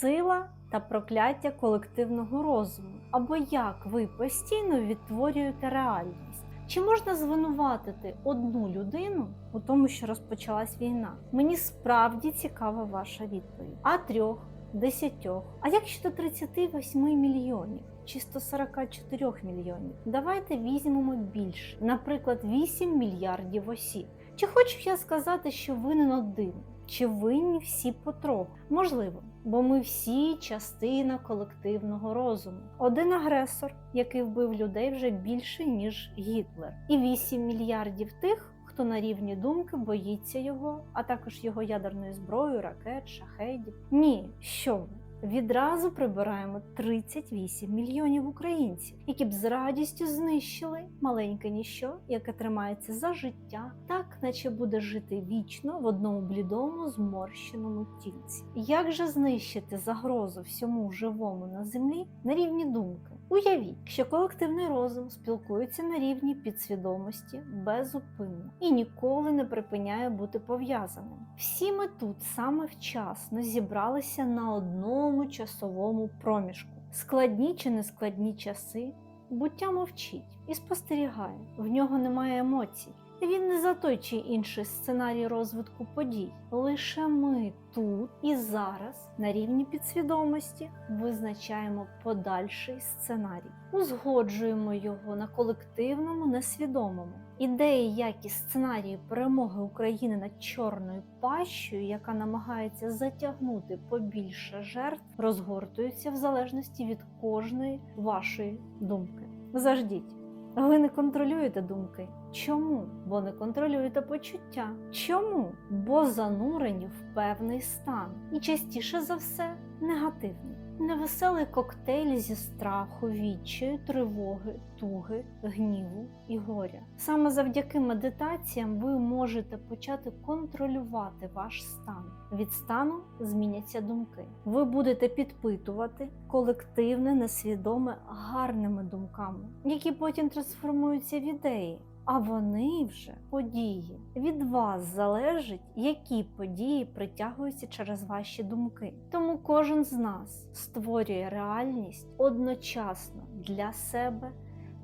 сила та прокляття колективного розуму, або як ви постійно відтворюєте реальність. Чи можна звинуватити одну людину у тому, що розпочалась війна? Мені справді цікава ваша відповідь. А трьох, десятьох, а як щодо 38 мільйонів? Чи 144 мільйонів? Давайте візьмемо більше, наприклад, 8 мільярдів осіб. Чи хочу я сказати, що винен один? Чи винні всі потроху? Можливо, бо ми всі частина колективного розуму. Один агресор, який вбив людей вже більше, ніж Гітлер, і 8 мільярдів тих, хто на рівні думки боїться його, а також його ядерної зброї, ракет, шахедів. Ні, що ви? Відразу прибираємо 38 мільйонів українців, які б з радістю знищили маленьке ніщо, яке тримається за життя, так наче буде жити вічно в одному блідому зморщеному тільці. Як же знищити загрозу всьому живому на землі на рівні думки? Уявіть, що колективний розум спілкується на рівні підсвідомості безупинно і ніколи не припиняє бути пов'язаним. Всі ми тут саме вчасно зібралися на одному часовому проміжку. Складні чи нескладні часи, буття мовчить і спостерігає. В нього немає емоцій. Він не за той чи інший сценарій розвитку подій. Лише ми тут і зараз на рівні підсвідомості визначаємо подальший сценарій, узгоджуємо його на колективному несвідомому. Ідеї, як і сценарії перемоги України над чорною пащою, яка намагається затягнути побільше жертв, розгортуються в залежності від кожної вашої думки. Заждіть. Ви не контролюєте думки. Чому? Бо не контролюєте почуття. Чому? Бо занурені в певний стан. І частіше за все негативний. Невеселий коктейль зі страху, відчаю, тривоги, туги, гніву і горя. Саме завдяки медитаціям ви можете почати контролювати ваш стан. Від стану зміняться думки. Ви будете підпитувати колективне, несвідоме гарними думками, які потім трансформуються в ідеї. А вони вже події. Від вас залежить, які події притягуються через ваші думки. Тому кожен з нас створює реальність одночасно для себе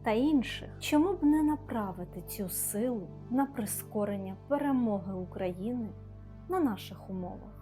та інших. Чому б не направити цю силу на прискорення перемоги України на наших умовах?